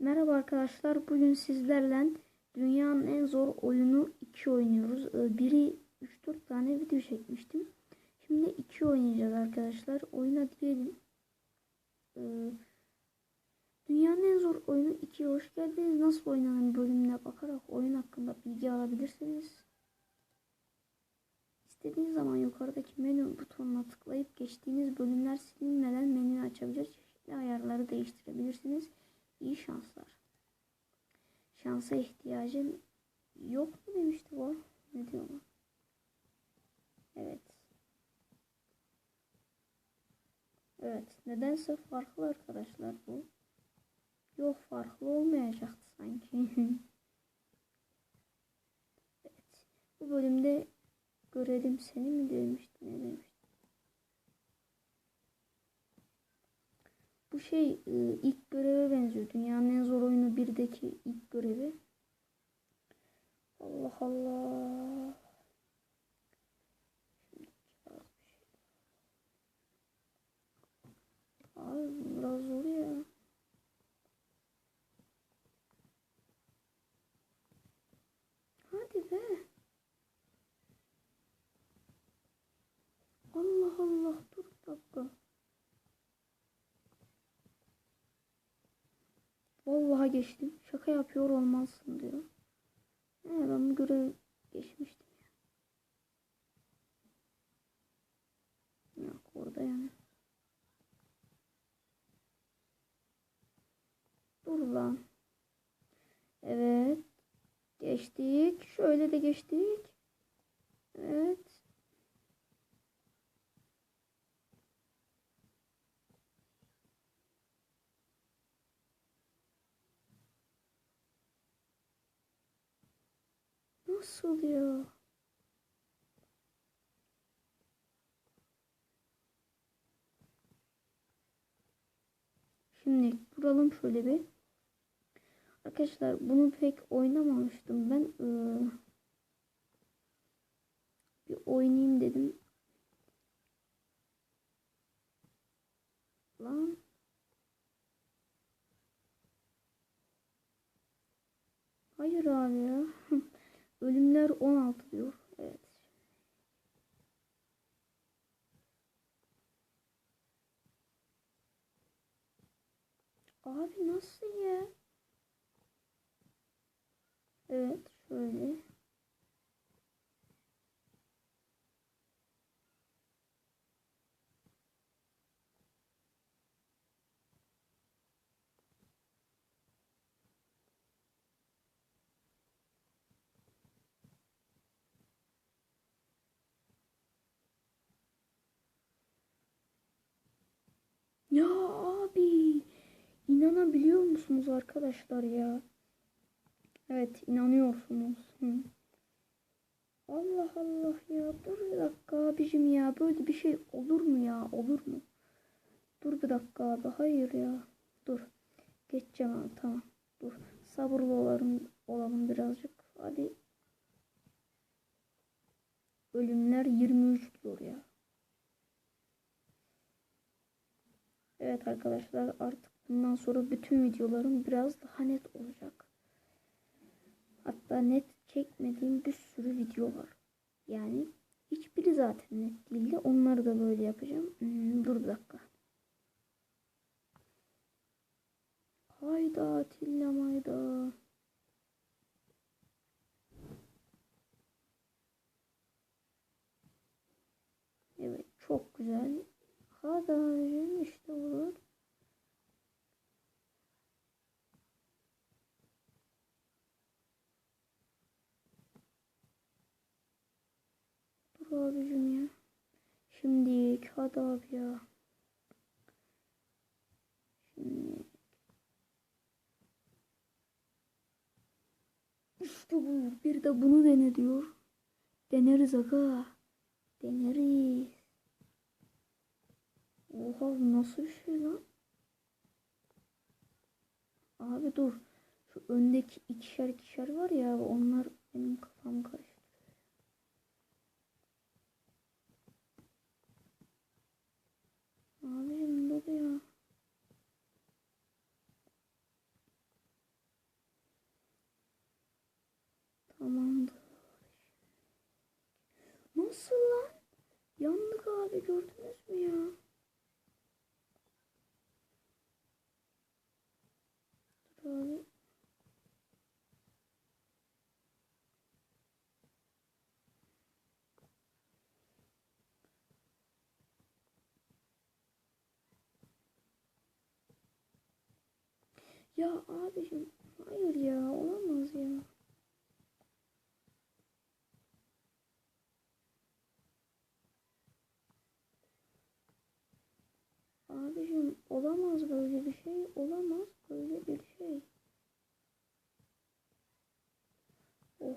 Merhaba arkadaşlar. Bugün sizlerle dünyanın en zor oyunu 2 oynuyoruz. Ee, Biri 3-4 tane video çekmiştim. Şimdi 2 oynayacağız arkadaşlar. Oyuna diyelim. Ee, Dünyanın en zor oyunu 2'ye hoş geldiniz. Nasıl oynanan bölümüne bakarak oyun hakkında bilgi alabilirsiniz. İstediğiniz zaman yukarıdaki menü butonuna tıklayıp geçtiğiniz bölümler silinmeden menüyü açabilir. Çeşitli ayarları değiştirebilirsiniz. İyi şanslar. Şansa ihtiyacın yok mu demişti bu? Ne diyorlar? Evet. Evet. Nedense farklı arkadaşlar bu. Yok farklı olmayacaktı sanki. evet. Bu bölümde görelim seni mi demişti ne demişti. Bu şey e, ilk göreve benziyor. Dünyanın en zor oyunu birdeki ilk görevi. Allah Allah. Abi biraz zor ya. Hadi be. Allah Allah dur bir dakika. Vallahi geçtim. Şaka yapıyor olmazsın diyor. He, ben bu görev geçmiştim. Yok orada yani. Dur lan. Evet. Geçtik. Şöyle de geçtik. Evet. Nasıl? Şimdi duralım şöyle bir. Arkadaşlar bunu pek oynamamıştım. Ben ee, bir oynayayım dedim. Lan. Hayır abi ya. Ölümler 16 diyor. Evet. Abi nasıl ya? Evet şöyle. Ya abi inanabiliyor musunuz arkadaşlar ya? Evet inanıyorsunuz. Hı. Allah Allah ya dur bir dakika abicim ya böyle bir şey olur mu ya olur mu? Dur bir dakika abi hayır ya dur geçeceğim abi tamam dur sabırlı olalım, olalım birazcık hadi ölümler 23 diyor ya. Evet arkadaşlar artık bundan sonra bütün videolarım biraz daha net olacak. Hatta net çekmediğim bir sürü video var. Yani hiçbiri zaten net değildi. Onları da böyle yapacağım. Hmm, dur bir dakika. Hayda Atilla mayda. Evet çok güzel. Hadi işte olur. Dur abicim ya. Şimdi hadi abi ya. Şimdi. İşte bu. Bir de bunu dene diyor. Deneriz aga. Deneriz. Oha nasıl bir şey lan? Abi dur. Şu öndeki ikişer ikişer var ya onlar benim kafamı karıştırıyor. Abicim dur ya. Tamamdır. Nasıl lan? Yandık abi gördünüz mü ya? Dur. Ya abicim hayır ya olamaz ya. Abicim olamaz böyle bir şey. Olamaz böyle bir şey. Oh.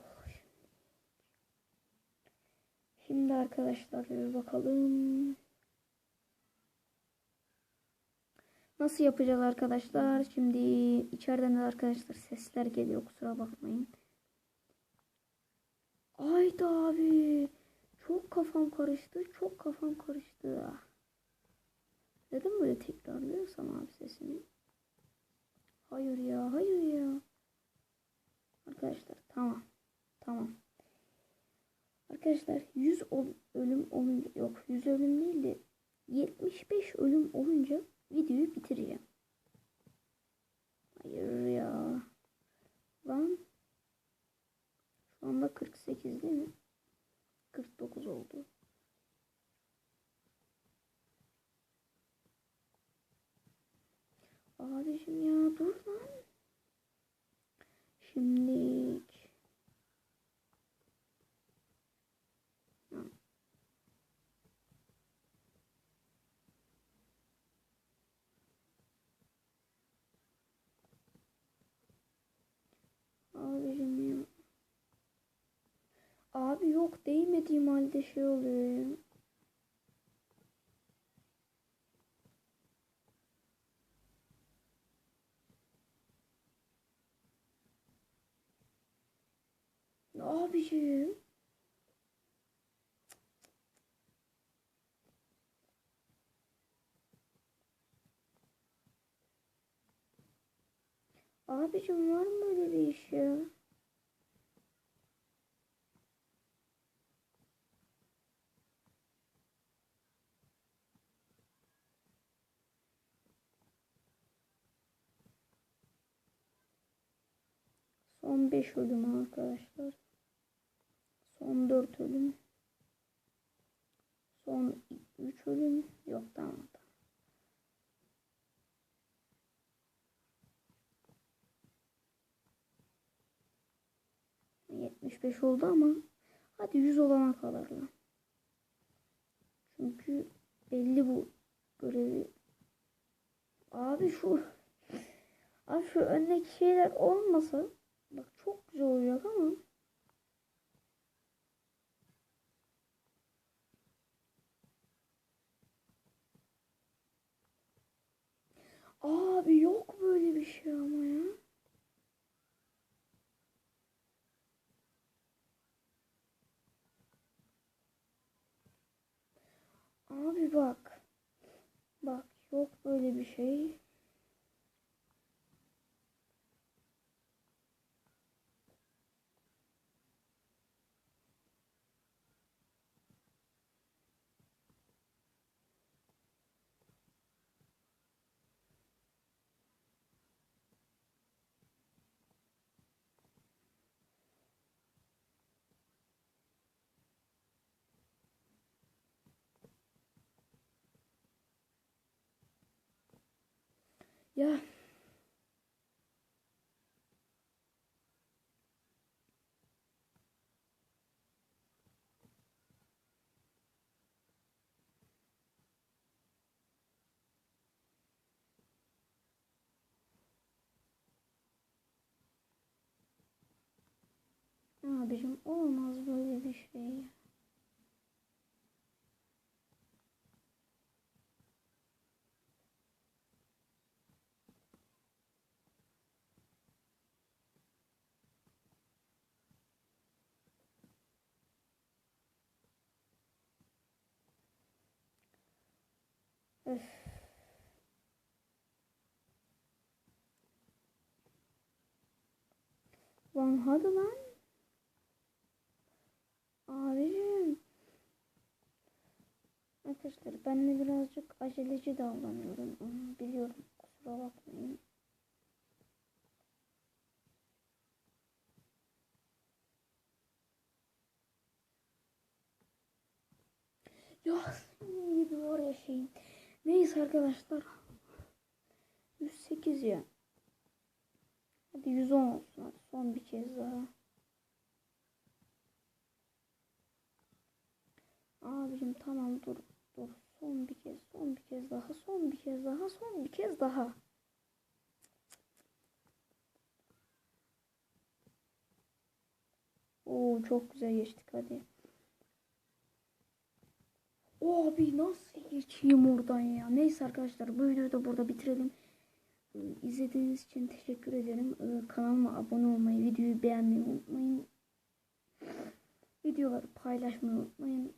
Şimdi arkadaşlar bir bakalım. Nasıl yapacağız arkadaşlar? Şimdi içeriden de arkadaşlar sesler geliyor kusura bakmayın. Ayda abi. Çok kafam karıştı. Çok kafam karıştı. Neden böyle tekrarlıyorsam abi sesini? Hayır ya, hayır ya. Arkadaşlar tamam. Tamam. Arkadaşlar 100 ölüm olunca yok 100 ölüm değil de 75 ölüm olunca videoyu bitireceğim. Hayır ya. Lan. Şu anda 48 değil mi? 49 oldu. Abicim ya dur lan. Şimdi Abicim ya. Abi yok değmediğim halde şey oluyor. Abicim. Abicim var mı öyle bir iş ya? Son 5 ölüm arkadaşlar. Son 4 ölüm. Son 3 ölüm. Yok tamam. 75 oldu ama hadi 100 olana kadar lan. Çünkü belli bu görevi. Abi şu abi şu öndeki şeyler olmasa bak çok güzel olacak ama Abi yok böyle bir şey ama ya. Abi bak. Bak yok böyle bir şey. Ya Abicim olmaz böyle bir şey. Üf. Lan hadi lan. Abicim. Arkadaşlar ben de birazcık aceleci davranıyorum. Biliyorum. Kusura bakmayın. Yok. Gibi var ya şeyin. Neyse arkadaşlar. 108 ya. Hadi 110 olsun. Hadi son bir kez daha. Abicim tamam dur. Dur. Son bir kez. Son bir kez daha. Son bir kez daha. Son bir kez daha. Oo çok güzel geçtik hadi. Abi nasıl geçeyim oradan ya? Neyse arkadaşlar bu videoyu da burada bitirelim. Ee, İzlediğiniz için teşekkür ederim. Ee, Kanalıma abone olmayı, videoyu beğenmeyi unutmayın. Videoları paylaşmayı unutmayın.